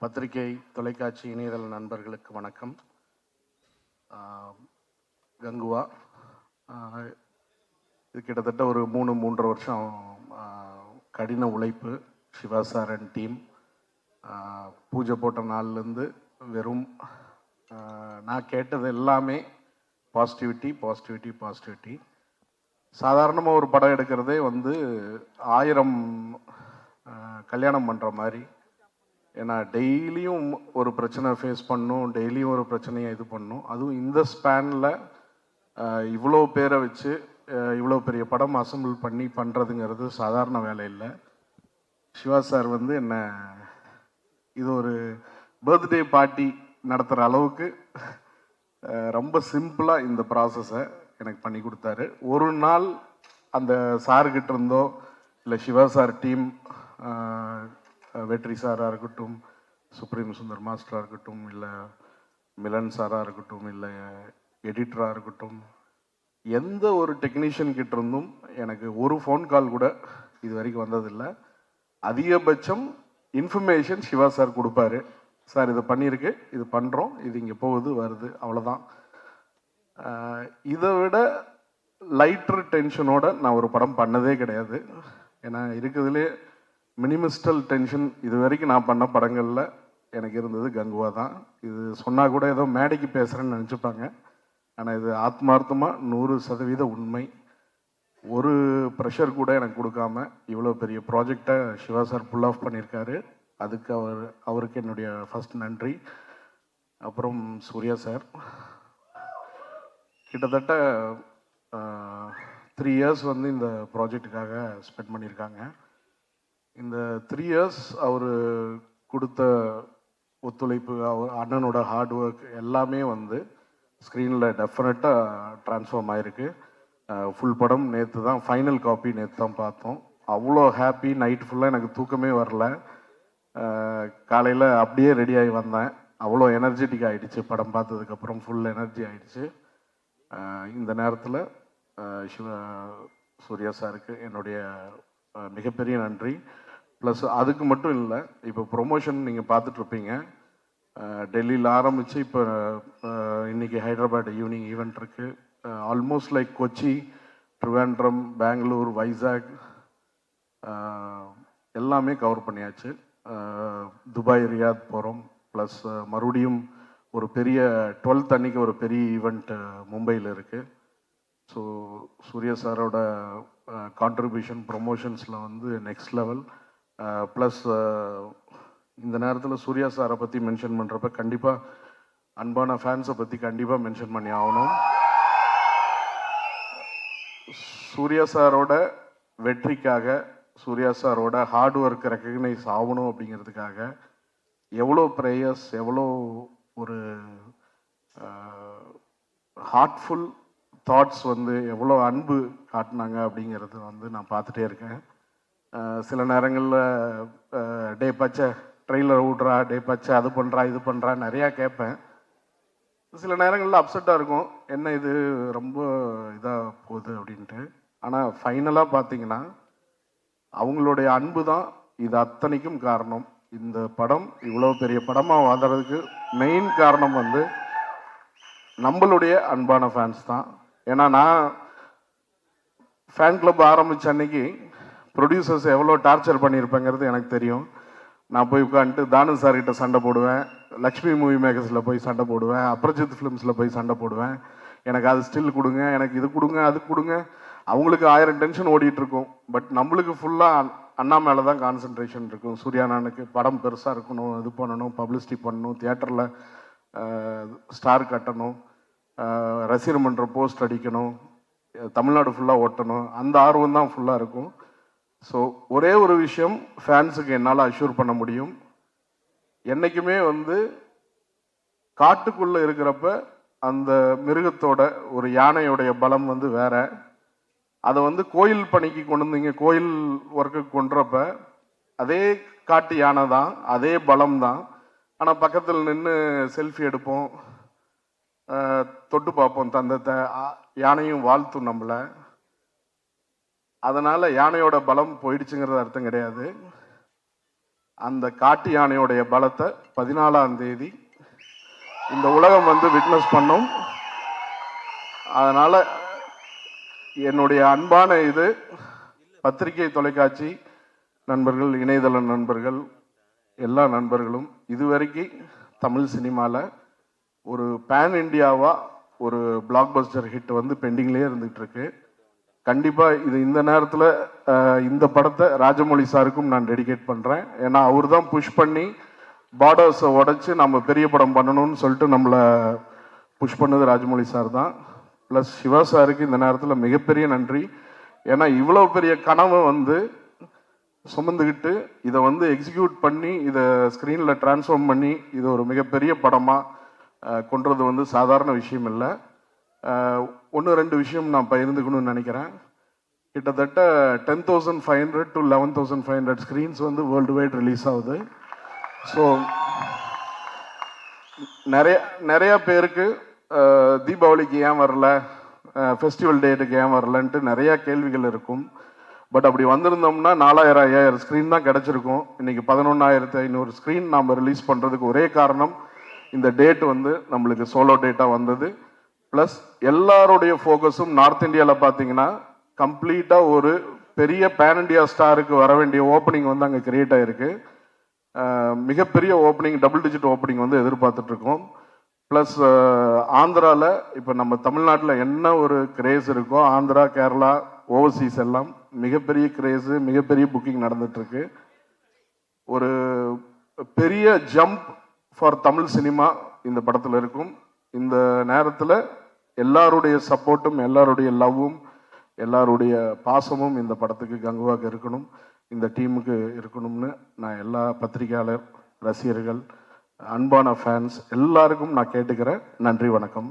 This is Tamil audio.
பத்திரிகை தொலைக்காட்சி இணையதள நண்பர்களுக்கு வணக்கம். கங்குவா. இது கிட்டத்தட்ட ஒரு மூணு மூன்றரை வருஷம் கடின உழைப்பு சிவா சார் அண்ட் டீம் பூஜை போட்ட நாள்லேருந்து வெறும் நான் கேட்டது எல்லாமே பாசிட்டிவிட்டி பாசிட்டிவிட்டி பாசிட்டிவிட்டி சாதாரணமாக ஒரு படம் எடுக்கிறதே வந்து ஆயிரம் கல்யாணம் பண்ணுற மாதிரி ஏன்னா டெய்லியும் ஒரு பிரச்சனை ஃபேஸ் பண்ணும் டெய்லியும் ஒரு பிரச்சனையை இது பண்ணும். அதுவும் இந்த ஸ்பேனில் இவ்வளோ பேரை வச்சு இவ்வளோ பெரிய படம் அசம்பிள் பண்ணி பண்ணுறதுங்கிறது சாதாரண வேலை இல்லை. சிவா சார் வந்து என்ன இது ஒரு பர்த்டே பார்ட்டி நடத்துகிற அளவுக்கு ரொம்ப சிம்பிளாக இந்த ப்ராசஸை எனக்கு பண்ணி கொடுத்தாரு. ஒரு நாள் அந்த சார்கிட்ட இருந்தோ இல்லை சிவா சார் டீம் வெற்றி சாராக இருக்கட்டும் சுப்ரீம் சுந்தர் மாஸ்டராக இருக்கட்டும் இல்லை மிலன் சாராக இருக்கட்டும் இல்லை எடிட்டராக இருக்கட்டும் எந்த ஒரு டெக்னீஷியன் கிட்ட இருந்தும் எனக்கு ஒரு ஃபோன் கால் கூட இது வரைக்கும் வந்ததில்லை. அதிகபட்சம் இன்ஃபர்மேஷன் சிவா சார் கொடுப்பாரு. சார் இதை பண்ணியிருக்கு இது பண்ணுறோம் இது இங்கே போகுது வருது அவ்வளோதான் இதை விட லைட்டர் டென்ஷனோட நான் ஒரு படம் பண்ணதே கிடையாது. ஏன்னா இருக்கிறதுலே மினிமிஸ்டல் டென்ஷன் இது வரைக்கும் நான் பண்ண படங்களில் எனக்கு இருந்தது கங்குவா தான். இது சொன்னால் கூட ஏதோ மேடைக்கு பேசுகிறேன்னு நினச்சிப்பாங்க. ஆனால் இது ஆத்மார்த்தமாக நூறு சதவீத உண்மை. ஒரு ப்ரெஷர் கூட எனக்கு கொடுக்காம இவ்வளோ பெரிய ப்ராஜெக்டை சிவா சார் புல் ஆஃப் பண்ணியிருக்காரு. அதுக்கு அவர் அவருக்கு என்னுடைய ஃபஸ்ட் நன்றி. அப்புறம் சூர்யா சார் கிட்டத்தட்ட த்ரீ இயர்ஸ் வந்து இந்த ப்ராஜெக்ட்டுக்காக ஸ்பெண்ட் பண்ணியிருக்காங்க. இந்த த்ரீ இயர்ஸ் அவர் கொடுத்த ஒத்துழைப்பு அவர் அண்ணனோட ஹார்ட் ஒர்க் எல்லாமே வந்து ஸ்க்ரீனில் டெஃபினட்டாக ட்ரான்ஸ்ஃபார்ம் ஆயிருக்கு. ஃபுல் படம் நேற்று தான் ஃபைனல் காப்பி நேற்று தான் பார்த்தோம். அவ்வளோ ஹாப்பி நைட் ஃபுல்லாக எனக்கு தூக்கமே வரல. காலையில் அப்படியே ரெடி ஆகி வந்தேன். அவ்வளோ எனர்ஜெட்டிக் ஆகிடுச்சு படம் பார்த்ததுக்கப்புறம் ஃபுல் எனர்ஜி ஆகிடுச்சு இந்த நேரத்தில் சிவ சூர்யா சாருக்கு என்னுடைய மிகப்பெரிய நன்றி. ப்ளஸ் அதுக்கு மட்டும் இல்லை இப்போ ப்ரொமோஷன் நீங்கள் பார்த்துட்ருப்பீங்க டெல்லியில் ஆரம்பித்து இப்போ இன்னைக்கு ஹைதராபாத் ஈவினிங் ஈவெண்ட் இருக்குது ஆல்மோஸ்ட் லைக் கொச்சி ட்ரிவாண்ட்ரம் பெங்களூர் வைசாக் எல்லாமே கவர் பண்ணியாச்சு. துபாய் ரியாத் போகிறோம் ப்ளஸ் மறுபடியும் ஒரு பெரிய டுவெல்த் அன்னைக்கு ஒரு பெரிய ஈவெண்ட் மும்பையில் இருக்குது ஸோ சூர்யா சாரோட கான்ட்ரிபியூஷன் ப்ரொமோஷன்ஸில் வந்து நெக்ஸ்ட் லெவல் ப்ளஸ் இந்த நேரத்தில் சூர்யா சாரை பற்றி மென்ஷன் பண்ணுறப்ப கண்டிப்பாக அன்பான ஃபேன்ஸை பற்றி கண்டிப்பாக மென்ஷன் பண்ணி ஆகணும். சூர்யா சாரோட வெற்றிக்காக சூர்யா சாரோட ஹார்ட் ஒர்க் ரெக்கக்னைஸ் ஆகணும் அப்படிங்கிறதுக்காக எவ்வளோ ப்ரேயர்ஸ் எவ்வளோ ஒரு ஹார்ட்ஃபுல் தாட்ஸ் வந்து எவ்வளோ அன்பு காட்டினாங்க அப்படிங்கிறது வந்து நான் பார்த்துட்டே இருக்கேன். சில நேரங்களில் டே பச்சை ட்ரெயிலர் விட்றா டே பச்சை அது பண்ணுறா இது பண்ணுறா நிறையா கேட்பேன். சில நேரங்களில் அப்செட்டாக இருக்கும். என்ன இது ரொம்ப இதாக போகுது அப்படின்ட்டு. ஆனால் ஃபைனலாக பார்த்தீங்கன்னா அவங்களுடைய அன்பு தான் இது அத்தனைக்கும் காரணம். இந்த படம் இவ்வளோ பெரிய படமாக வாதுறதுக்கு மெயின் காரணம் வந்து நம்மளுடைய அன்பான ஃபேன்ஸ் தான். ஏன்னா நான் ஃபேன் கிளப் ஆரம்பித்த அன்னைக்கு ப்ரொடியூசர்ஸ் எவ்வளோ டார்ச்சர் பண்ணியிருப்பேங்கிறது எனக்கு தெரியும். நான் போய் உட்காந்துட்டு தானு சார்கிட்ட சண்டை போடுவேன். லக்ஷ்மி மூவி மேக்கர்ஸில் போய் சண்டை போடுவேன். அப்ரஜித் ஃபிலிம்ஸில் போய் சண்டை போடுவேன். எனக்கு அது ஸ்டில் கொடுங்க எனக்கு இது கொடுங்க அது கொடுங்க. அவங்களுக்கு ஆயிரம் டென்ஷன் ஓடிட்டு இருக்கும். பட் நம்மளுக்கு ஃபுல்லாக அண்ணா மேலே தான் கான்சென்ட்ரேஷன் இருக்கும் சூர்யானானுக்கு படம் பெருசாக இருக்கணும் இது பண்ணணும் பப்ளிசிட்டி பண்ணணும் தியேட்டரில் ஸ்டார் கட்டணும் ரசிகர் மன்ற போஸ்ட் அடிக்கணும் தமிழ்நாடு ஃபுல்லாக ஓட்டணும். அந்த ஆர்வம் தான் ஃபுல்லாக இருக்கும். ஸோ ஒரே ஒரு விஷயம் ஃபேன்ஸுக்கு என்னால் அஷ்யூர் பண்ண முடியும். என்றைக்குமே வந்து காட்டுக்குள்ளே இருக்கிறப்ப அந்த மிருகத்தோட ஒரு யானையுடைய பலம் வந்து வேற. அதை வந்து கோயில் பணிக்கு கொண்டு வந்தீங்க கோயில் ஒர்க்குக்கு கொண்டுறப்ப அதே காட்டு யானை தான் அதே பலம் தான். ஆனால் பக்கத்தில் நின்று செல்ஃபி எடுப்போம். தொட்டு பார்ப்போம் தந்தத்தை. யானையும் வாழ்த்தும் நம்மளை. அதனால் யானையோட பலம் போயிடுச்சுங்கிறது அர்த்தம் கிடையாது. அந்த காட்டு யானையோடைய பலத்தை பதினாலாம் தேதி இந்த உலகம் வந்து விட்னஸ் பண்ணும். அதனால் என்னுடைய அன்பான இது பத்திரிகை தொலைக்காட்சி நண்பர்கள் இணையதள நண்பர்கள் எல்லா நண்பர்களும் இதுவரைக்கும் தமிழ் சினிமாவில் ஒரு பேன் இண்டியாவாக ஒரு பிளாக்பஸ்டர் ஹிட் வந்து பெண்டிங்லேயே இருந்துகிட்ருக்கு கண்டிப்பாக இது இந்த நேரத்தில் இந்த படத்தை ராஜமௌழி சாருக்கும் நான் டெடிகேட் பண்ணுறேன் ஏன்னா அவர் தான் புஷ் பண்ணி பார்டர்ஸை உடச்சி நம்ம பெரிய படம் பண்ணணும்னு சொல்லிட்டு நம்மளை புஷ் பண்ணது ராஜமௌழி சார் தான் ப்ளஸ் சிவா சாருக்கு இந்த நேரத்தில் மிகப்பெரிய நன்றி. ஏன்னா இவ்வளோ பெரிய கனவை வந்து சுமந்துக்கிட்டு இதை வந்து எக்ஸிக்யூட் பண்ணி இதை ஸ்க்ரீனில் ட்ரான்ஸ்ஃபார்ம் பண்ணி இது ஒரு மிகப்பெரிய படமாக கொண்டுறது வந்து சாதாரண விஷயம் இல்லை. ஒன்று ரெண்டு விஷயம் நான் பகிர்ந்துக்கணும்னு நினைக்கிறேன். கிட்டத்தட்ட ten thousand five hundred to eleven thousand five hundred screens வந்து வேர்ல்டு வைட் ரிலீஸ் ஆகுது. ஸோ நிறைய நிறையா பேருக்கு தீபாவளிக்கு ஏன் வரல? ஃபெஸ்டிவல் டேட்டுக்கு ஏன் வரலன்ட்டு நிறையா கேள்விகள் இருக்கும். பட் அப்படி வந்திருந்தோம்னா நாலாயிரம் ஐயாயிரம் ஸ்க்ரீன் தான் கிடச்சிருக்கும். இன்றைக்கி பதினொன்றாயிரத்து ஐநூறு ஸ்க்ரீன் நாம் ரிலீஸ் பண்ணுறதுக்கு ஒரே காரணம் இந்த டேட் வந்து நம்மளுக்கு சோலோ டேட்டாக வந்தது. ப்ளஸ் எல்லாருடைய ஃபோக்கஸும் நார்த் இந்தியாவில் பார்த்தீங்கன்னா கம்ப்ளீட்டாக ஒரு பெரிய பேன் இண்டியா ஸ்டாருக்கு வர வேண்டிய ஓப்பனிங் வந்து அங்கே கிரியேட் ஆகிருக்கு மிகப்பெரிய ஓப்பனிங் டபுள் டிஜிட் ஓப்பனிங் வந்து எதிர்பார்த்துட்ருக்கோம் ப்ளஸ் ஆந்திராவில் இப்போ நம்ம தமிழ்நாட்டில் என்ன ஒரு கிரேஸ் இருக்கோ ஆந்திரா கேரளா ஓவர்சீஸ் எல்லாம் மிகப்பெரிய கிரேஸு மிகப்பெரிய புக்கிங் நடந்துகிட்ருக்கு ஒரு பெரிய ஜம்ப் ஃபார் தமிழ் சினிமா இந்த படத்தில் இருக்கும். இந்த நேரத்தில் எல்லாருடைய சப்போர்ட்டும் எல்லாருடைய லவ்வும் எல்லாருடைய பாசமும் இந்த படத்துக்கு கங்குவாக்கு இருக்கணும். இந்த டீமுக்கு இருக்கணும்னு நான் எல்லா பத்திரிகையாளர் ரசிகர்கள் அன்பான ஃபேன்ஸ் எல்லாருக்கும் நான் கேட்டுக்கிறேன். நன்றி வணக்கம்.